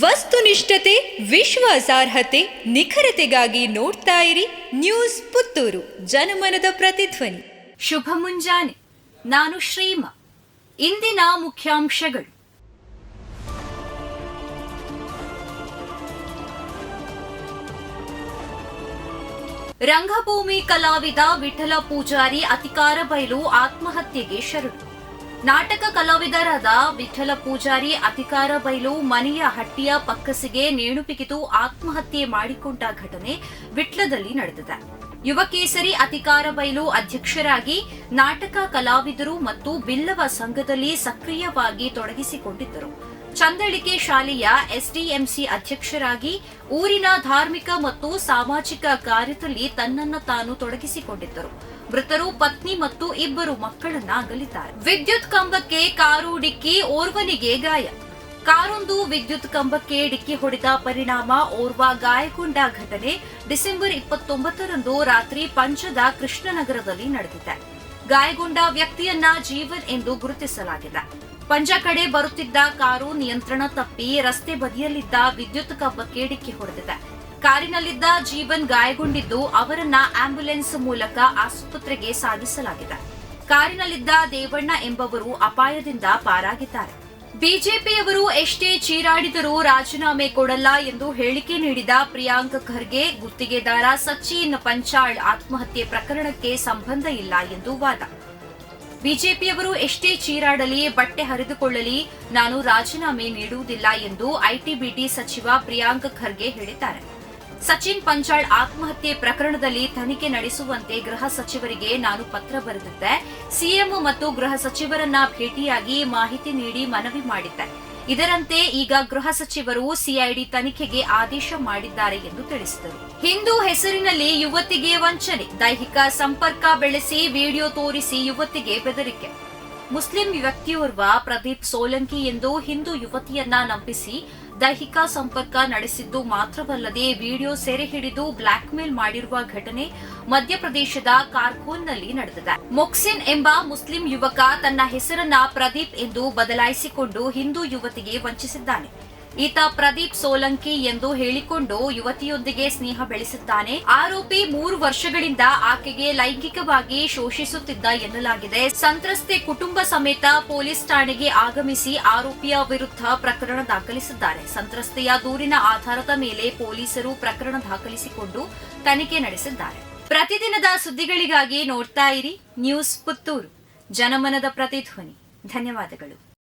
ವಸ್ತುನಿಷ್ಠತೆ, ವಿಶ್ವಾಸಾರ್ಹತೆ, ನಿಖರತೆಗಾಗಿ ನೋಡ್ತಾ ಇರಿ ನ್ಯೂಸ್ ಪುತ್ತೂರು, ಜನಮನದ ಪ್ರತಿಧ್ವನಿ. ಶುಭ ಮುಂಜಾನೆ. ನಾನು ಶ್ರೀಮ. ಇಂದಿನ ಮುಖ್ಯಾಂಶಗಳು. ರಂಗಭೂಮಿ ಕಲಾವಿದ ವಿಠಲ ಪೂಜಾರಿ ಅತಿಕಾರ ಬಯಲು ಆತ್ಮಹತ್ಯೆಗೆ ಶರಣು. ನಾಟಕ ಕಲಾವಿದರಾದ ವಿಠಲ ಪೂಜಾರಿ ಅಧಿಕಾರ ಬಯಲು ಮನೆಯ ಹಟ್ಟಿಯ ಪಕ್ಕಸಿಗೆ ನೇಣು ಬಿಗಿದು ಆತ್ಮಹತ್ಯೆ ಮಾಡಿಕೊಂಡ ಘಟನೆ ವಿಟ್ಲದಲ್ಲಿ ನಡೆದಿದೆ. ಯುವಕೇಸರಿ ಅಧಿಕಾರ ಬಯಲು ಅಧ್ಯಕ್ಷರಾಗಿ ನಾಟಕ ಕಲಾವಿದರು ಮತ್ತು ಬಿಲ್ಲವ ಸಂಘದಲ್ಲಿ ಸಕ್ರಿಯವಾಗಿ ತೊಡಗಿಸಿಕೊಂಡಿದ್ದರು. ಚಂದಳಿಕೆ ಶಾಲೆಯ ಎಸ್ಡಿಎಂಸಿ ಅಧ್ಯಕ್ಷರಾಗಿ ಊರಿನ ಧಾರ್ಮಿಕ ಮತ್ತು ಸಾಮಾಜಿಕ ಕಾರ್ಯದಲ್ಲಿ ತನ್ನನ್ನು ತಾನು ತೊಡಗಿಸಿಕೊಂಡಿದ್ದರು. ಮೃತರು ಪತ್ನಿ ಮತ್ತು ಇಬ್ಬರು ಮಕ್ಕಳನ್ನ ಅಗಲಿದ್ದಾರೆ ವಿದ್ಯುತ್ ಕಂಬಕ್ಕೆ ಕಾರು ಡಿಕ್ಕಿ ಓರ್ವನಿಗೆ ಗಾಯ. ಕಾರೊಂದು ವಿದ್ಯುತ್ ಕಂಬಕ್ಕೆ ಡಿಕ್ಕಿ ಹೊಡೆದ ಪರಿಣಾಮ ಓರ್ವ ಗಾಯಗೊಂಡ ಘಟನೆ ಡಿಸೆಂಬರ್ ಇಪ್ಪತ್ತೊಂಬತ್ತರಂದು ರಾತ್ರಿ ಪಂಚದ ಕೃಷ್ಣನಗರದಲ್ಲಿ ನಡೆದಿದೆ. ಗಾಯಗೊಂಡ ವ್ಯಕ್ತಿಯನ್ನ ಜೀವನ್ ಎಂದು ಗುರುತಿಸಲಾಗಿದೆ. ಪಂಜ ಕಡೆ ಬರುತ್ತಿದ್ದ ಕಾರು ನಿಯಂತ್ರಣ ತಪ್ಪಿ ರಸ್ತೆ ಬದಿಯಲ್ಲಿದ್ದ ವಿದ್ಯುತ್ ಕಬ್ಬಕ್ಕೆ ಡಿಕ್ಕಿ ಹೊಡೆದಿದೆ. ಕಾರಿನಲ್ಲಿದ್ದ ಜೀವನ್ ಗಾಯಗೊಂಡಿದ್ದು ಅವರನ್ನ ಆಂಬ್ಯುಲೆನ್ಸ್ ಮೂಲಕ ಆಸ್ಪತ್ರೆಗೆ ಸಾಗಿಸಲಾಗಿದೆ. ಕಾರಿನಲ್ಲಿದ್ದ ದೇವಣ್ಣ ಎಂಬವರು ಅಪಾಯದಿಂದ ಪಾರಾಗಿದ್ದಾರೆ. ಬಿಜೆಪಿಯವರು ಎಷ್ಟೇ ಚೀರಾಡಿದರೂ ರಾಜೀನಾಮೆ ಕೊಡಲ್ಲ ಎಂದು ಹೇಳಿಕೆ ನೀಡಿದ ಪ್ರಿಯಾಂಕ್ ಖರ್ಗೆ, ಗುತ್ತಿಗೆದಾರ ಸಚಿನ್ ಪಂಚಾಳ್ ಆತ್ಮಹತ್ಯೆ ಪ್ರಕರಣಕ್ಕೆ ಸಂಬಂಧ ಇಲ್ಲ ಎಂದು ವಾದ. ಬಿಜೆಪಿಯವರು ಎಷ್ಟೇ ಚೀರಾಡಲಿ, ಬಟ್ಟೆ ಹರಿದುಕೊಳ್ಳಲಿ, ನಾನು ರಾಜೀನಾಮೆ ನೀಡುವುದಿಲ್ಲ ಎಂದು ಐಟಿಬಿಟಿ ಸಚಿವ ಪ್ರಿಯಾಂಕ್ ಖರ್ಗೆ ಹೇಳಿದ್ದಾರೆ. ಸಚಿನ್ ಪಂಚಾಳ್ ಆತ್ಮಹತ್ಯೆ ಪ್ರಕರಣದಲ್ಲಿ ತನಿಖೆ ನಡೆಸುವಂತೆ ಗೃಹ ಸಚಿವರಿಗೆ ನಾನು ಪತ್ರ ಬರೆದಿದ್ದೆ. ಸಿಎಂ ಮತ್ತು ಗೃಹ ಸಚಿವರನ್ನ ಭೇಟಿಯಾಗಿ ಮಾಹಿತಿ ನೀಡಿ ಮನವಿ ಮಾಡಿದ್ದೆ. ಇದರಂತೆ ಈಗ ಗೃಹ ಸಚಿವರು ಸಿಐಡಿ ತನಿಖೆಗೆ ಆದೇಶ ಮಾಡಿದ್ದಾರೆ ಎಂದು ತಿಳಿಸಿದರು. ಹಿಂದೂ ಹೆಸರಿನಲ್ಲಿ ಯುವತಿಗೆ ವಂಚನೆ. ದೈಹಿಕ ಸಂಪರ್ಕ ಬೆಳೆಸಿ, ವಿಡಿಯೋ ತೋರಿಸಿ ಯುವತಿಗೆ ಬೆದರಿಕೆ. ಮುಸ್ಲಿಂ ವ್ಯಕ್ತಿಯೋರ್ವ ಪ್ರದೀಪ್ ಸೋಲಂಕಿ ಎಂದು ಹಿಂದೂ ಯುವತಿಯನ್ನ ನಂಬಿಸಿ ದೈಹಿಕ ಸಂಪರ್ಕ ನಡೆಸಿದ್ದು ಮಾತ್ರವಲ್ಲದೆ ವಿಡಿಯೋ ಸೆರೆ ಹಿಡಿದು ಬ್ಲಾಕ್ ಮೇಲ್ ಮಾಡಿರುವ ಘಟನೆ ಮಧ್ಯಪ್ರದೇಶದ ಕಾರ್ಕೋನ್ನಲ್ಲಿ ನಡೆದಿದೆ. ಮೊಕ್ಸಿನ್ ಎಂಬ ಮುಸ್ಲಿಂ ಯುವಕ ತನ್ನ ಹೆಸರನ್ನ ಪ್ರದೀಪ್ ಎಂದು ಬದಲಾಯಿಸಿಕೊಂಡು ಹಿಂದೂ ಯುವತಿಗೆ ವಂಚಿಸಿದ್ದಾನೆ. ಈತ ಪ್ರದೀಪ್ ಸೋಲಂಕಿ ಎಂದು ಹೇಳಿಕೊಂಡು ಯುವತಿಯೊಂದಿಗೆ ಸ್ನೇಹ ಬೆಳೆಸುತ್ತಾನೆ ಆರೋಪಿ ಮೂರು ವರ್ಷಗಳಿಂದ ಆಕೆಗೆ ಲೈಂಗಿಕವಾಗಿ ಶೋಷಿಸುತ್ತಿದ್ದ ಎನ್ನಲಾಗಿದೆ. ಸಂತ್ರಸ್ತೆ ಕುಟುಂಬ ಸಮೇತ ಪೊಲೀಸ್ ಠಾಣೆಗೆ ಆಗಮಿಸಿ ಆರೋಪಿಯ ವಿರುದ್ಧ ಪ್ರಕರಣ ದಾಖಲಿಸಿದ್ದಾರೆ. ಸಂತ್ರಸ್ತೆಯ ದೂರಿನ ಆಧಾರದ ಮೇಲೆ ಪೊಲೀಸರು ಪ್ರಕರಣ ದಾಖಲಿಸಿಕೊಂಡು ತನಿಖೆ ನಡೆಸಿದ್ದಾರೆ. ಪ್ರತಿದಿನದ ಸುದ್ದಿಗಳಿಗಾಗಿ ನೋಡ್ತಾ ಇರಿ. ನ್ಯೂಸ್ ಪುತ್ತೂರು. ಜನಮನದ ಪ್ರತಿಧ್ವನಿ. ಧನ್ಯವಾದಗಳು.